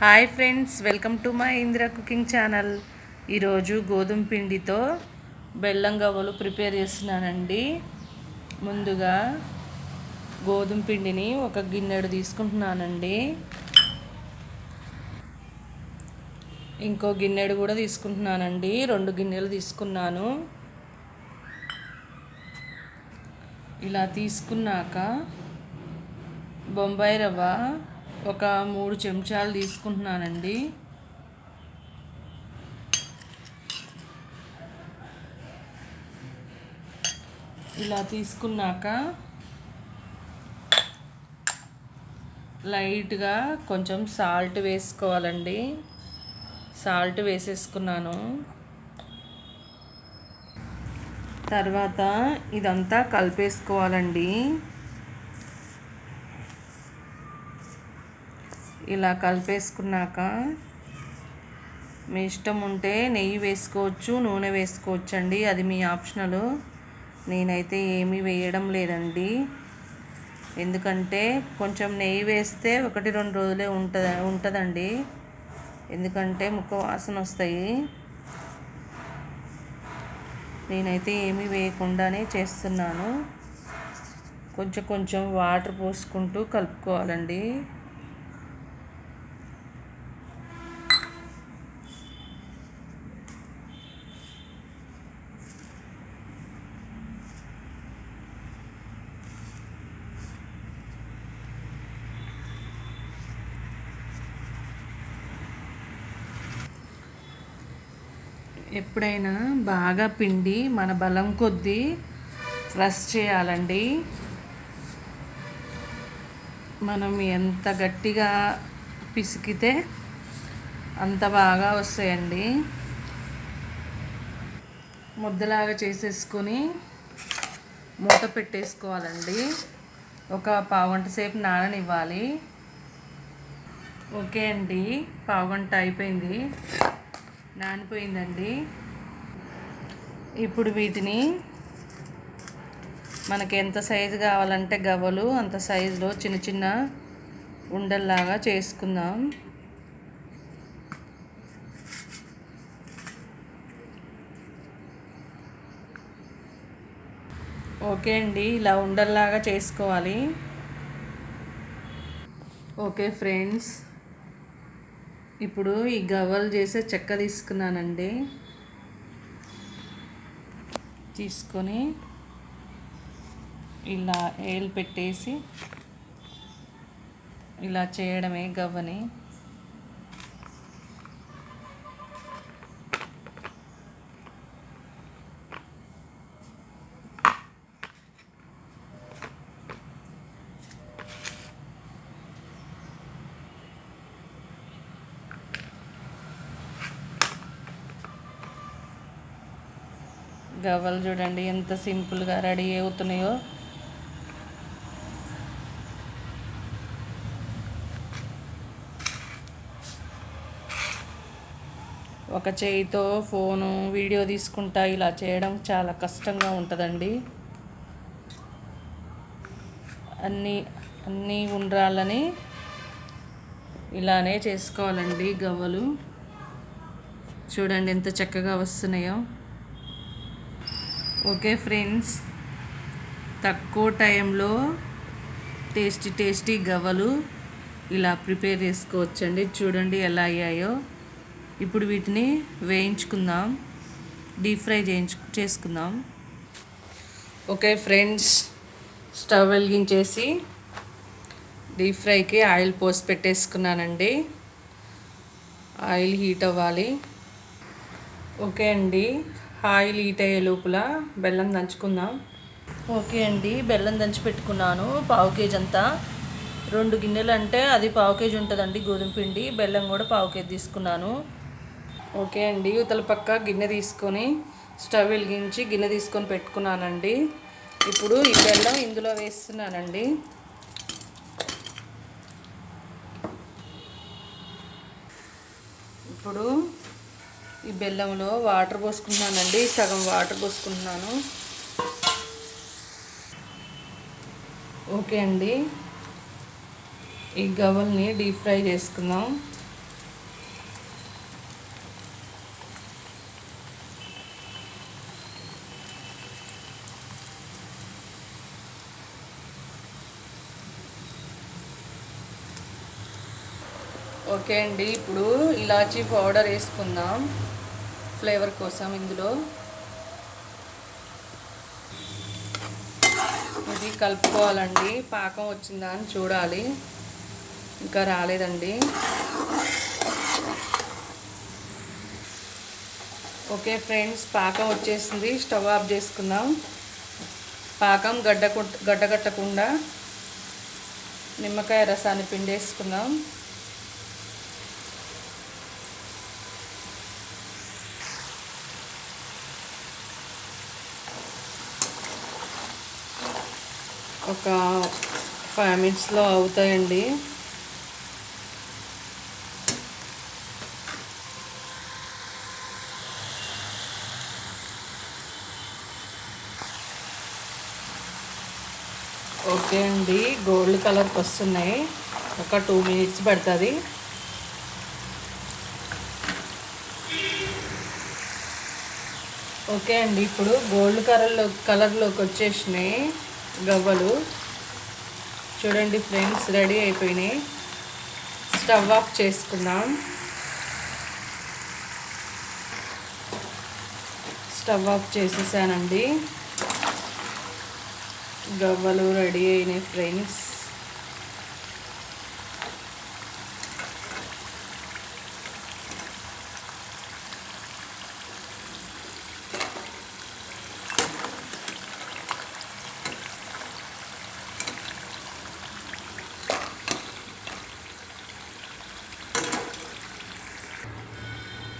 Hi friends welcome to my Indira cooking channel. ఈరోజు గోధుమ పిండితో బెల్లం గవ్వలు ప్రిపేర్ చేస్తున్నానండి. ముందుగా గోధుమ పిండిని ఒక గిన్నెడు తీసుకుంటున్నానండి. ఇంకో గిన్నెడు కూడా తీసుకుంటున్నానండి. రెండు గిన్నెలు తీసుకున్నాను. ఇలా తీసుకున్నాక బొంబాయి రవ్వ ఒక మూడు చెంచాలు తీసుకుంటున్నానండి. ఇలా తీసుకున్నాక లైట్గా కొంచెం సాల్ట్ వేసుకోవాలండి. సాల్ట్ వేసేసుకున్నాను. తర్వాత ఇదంతా కలిపేసుకోవాలండి. ఇలా కలిపేసుకున్నాక మీ ఇష్టం ఉంటే నెయ్యి వేసుకోవచ్చు నూనె వేసుకోవచ్చు అండి అది మీ ఆప్షనల్. నేనైతే ఏమీ వేయడం లేదండి. ఎందుకంటే కొంచెం నెయ్యి వేస్తే ఒకటి రెండు రోజులే ఉంటుంది ఉంటుందండి. ఎందుకంటే ముక్క వాసన వస్తాయి. నేనైతే ఏమీ వేయకుండానే చేస్తున్నాను. కొంచెం కొంచెం వాటర్ పోసుకుంటూ కలుపుకోవాలండి. ఎప్పుడైనా బాగా పిండి మన బలం కొద్దీ ప్రెస్ చేయాలండి. మనం ఎంత గట్టిగా పిసికితే అంత బాగా వస్తాయండి. ముద్దలాగా చేసేసుకొని మూత పెట్టేసుకోవాలండి. ఒక పావుగంట సేపు నాననివ్వాలి. ఓకే అండి పావుగంట అయిపోయింది. నానిపోయిందండి. ఇప్పుడు వీటిని మనకి ఎంత సైజు కావాలంటే గవ్వలు అంత సైజులో చిన్న చిన్న ఉండల్లాగా చేసుకుందాం. ఓకే అండి ఇలా ఉండల్లాగా చేసుకోవాలి. ఓకే ఫ్రెండ్స్ ఇప్పుడు ఈ గవ్వలు చేసే చెక్క తీసుకున్నానండి. తీసుకొని ఇలా ఏలు పెట్టేసి ఇలా చేయడమే గవ్వని. గవ్వలు చూడండి ఎంత సింపుల్గా రెడీ అవుతున్నాయో. ఒక చేయితో ఫోను వీడియో తీసుకుంటా ఇలా చేయడం చాలా కష్టంగా ఉంటుందండి. అన్నీ అన్నీ ఉండ్రాలని ఇలానే చేసుకోవాలండి గవ్వలు. చూడండి ఎంత చక్కగా వస్తున్నాయో. ఓకే ఫ్రెండ్స్ తక్కువ టైంలో టేస్టీ టేస్టీ గవ్వలు ఇలా ప్రిపేర్ చేసుకోవచ్చండి. చూడండి ఎలా అయ్యాయో. ఇప్పుడు వీటిని వేయించుకుందాం. డీప్ ఫ్రై చేయించు చేసుకుందాం. ఓకే ఫ్రెండ్స్ స్టవ్ వెలిగించేసి డీప్ ఫ్రైకి ఆయిల్ పోసి పెట్టేసుకున్నానండి. ఆయిల్ హీట్ అవ్వాలి. ఓకే అండి. ఆయిల్ హీట్ అయ్యే లోపల బెల్లం దంచుకుందాం. ఓకే అండి బెల్లం దంచి పెట్టుకున్నాను పావు కేజీ అంతా. రెండు గిన్నెలు అంటే అది పావు కేజీ ఉంటుందండి గోధుమ పిండి బెల్లం కూడా పావు కేజీ తీసుకున్నాను. ఓకే అండి ఉతల పక్క గిన్నె తీసుకొని స్టవ్ వెలిగించి గిన్నె తీసుకొని పెట్టుకున్నానండి. ఇప్పుడు ఈ బెల్లం ఇందులో వేస్తున్నానండి. ఇప్పుడు ఈ బెల్లంలో వాటర్ పోసుకుంటున్నానండి సగం వాటర్ పోసుకుంటున్నాను ఓకే అండి ఈ గవ్వల్ని డీప్ ఫ్రై చేసుకుందాం. ఓకే అండి ఇప్పుడు ఇలాచీ పౌడర్ వేసుకుందాం. ఫ్లేవర్ కోసం ఇందులో. ఇది కలుపుకోవాలండి పాకం వచ్చిందా అని చూడాలి. ఇంకా రాలేదండి. ఓకే ఫ్రెండ్స్ పాకం వచ్చేసింది స్టవ్ ఆఫ్ చేసుకుందాం. పాకం గడ్డ గడ్డగట్టకుండా నిమ్మకాయ రసాన్ని పిండేసుకుందాం. ఒక ఫైవ్ మినిట్స్లో అవుతాయండి. ఓకే అండి. గోల్డ్ కలర్కి వస్తున్నాయి. ఒక టూ మినిట్స్ పడుతుంది. ఓకే అండి. ఇప్పుడు గోల్డ్ కలర్లో కలర్లోకి వచ్చేసినాయి. గవ్వలు. చూడండి ఫ్రెండ్స్ రెడీ అయిపోయినాయి. స్టవ్ ఆఫ్ చేసుకుందాం. స్టవ్ ఆఫ్ చేసేసానండి. గవ్వలు రెడీ అయినాయి ఫ్రెండ్స్.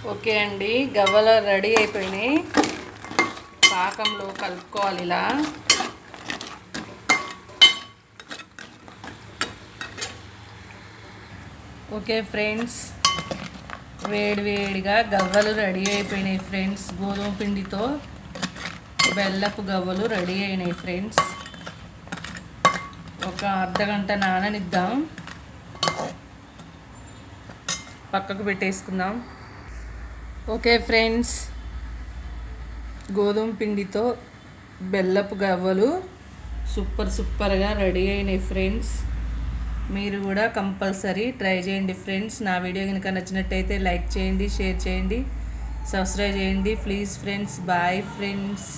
ఓకే అండి గవ్వలు రెడీ అయిపోయినాయి. పాకంలో కలుపుకోవాలి ఇలా. ఓకే ఫ్రెండ్స్ వేడి వేడిగా గవ్వలు రెడీ అయిపోయినాయి ఫ్రెండ్స్ గోధుమ పిండితో బెల్లపు గవ్వలు రెడీ అయినాయి ఫ్రెండ్స్. ఒక అర్ధ గంట నాననిద్దాం. పక్కకు పెట్టేసుకుందాం. ఓకే ఫ్రెండ్స్ గోధుమ పిండితో బెల్లపు గవ్వలు సూపర్ సూపర్గా రెడీ అయినాయి ఫ్రెండ్స్ మీరు కూడా కంపల్సరీ ట్రై చేయండి ఫ్రెండ్స్ నా వీడియో కనుక నచ్చినట్టయితే లైక్ చేయండి షేర్ చేయండి సబ్స్క్రైబ్ చేయండి. Please friends bye friends